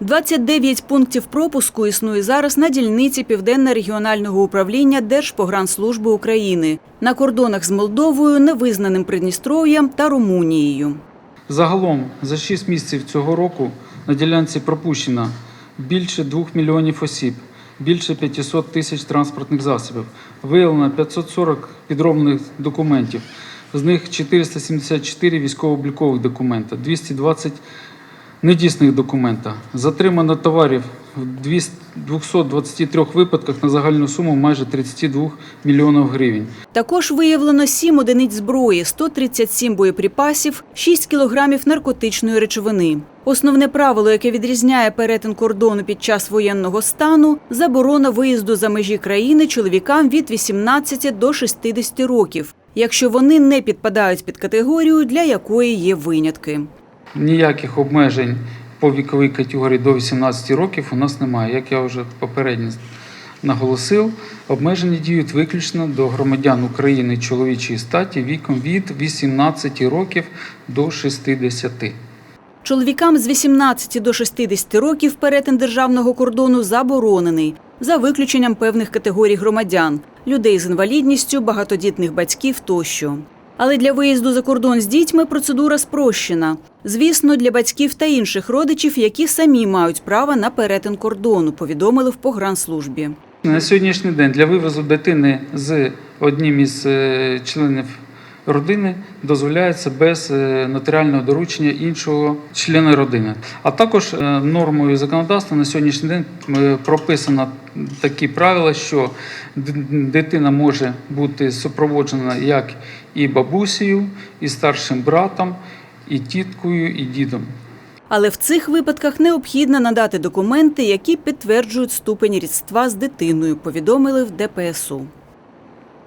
29 пунктів пропуску існує зараз на дільниці Південно-регіонального управління Держпогранслужби України на кордонах з Молдовою, невизнаним Придністров'ям та Румунією. Загалом за 6 місяців цього року на ділянці пропущено більше 2 мільйонів осіб, більше 500 тисяч транспортних засобів, виявлено 540 підроблених документів, з них 474 військово-облікових документа, 220 недійсних документа. Затримано товарів в 200 223 випадках на загальну суму майже 32 мільйонів гривень. Також виявлено 7 одиниць зброї, 137 боєприпасів, 6 кілограмів наркотичної речовини. Основне правило, яке відрізняє перетин кордону під час воєнного стану – заборона виїзду за межі країни чоловікам від 18 до 60 років, якщо вони не підпадають під категорію, для якої є винятки. Ніяких обмежень по віковій категорії до 18 років у нас немає. Як я вже попередньо наголосив, обмеження діють виключно до громадян України чоловічої статі віком від 18 років до 60. Чоловікам з 18 до 60 років перетин державного кордону заборонений, за виключенням певних категорій громадян – людей з інвалідністю, багатодітних батьків тощо. Але для виїзду за кордон з дітьми процедура спрощена. Звісно, для батьків та інших родичів, які самі мають право на перетин кордону, повідомили в погранслужбі. На сьогоднішній день для вивозу дитини з одним із е, членів родини дозволяється без е, нотаріального доручення іншого члена родини. А також е, нормою законодавства на сьогоднішній день е, прописано такі правила, що дитина може бути супроводжена як і бабусею, і старшим братом, і тіткою, і дідом. Але в цих випадках необхідно надати документи, які підтверджують ступень рідства з дитиною, повідомили в ДПСУ.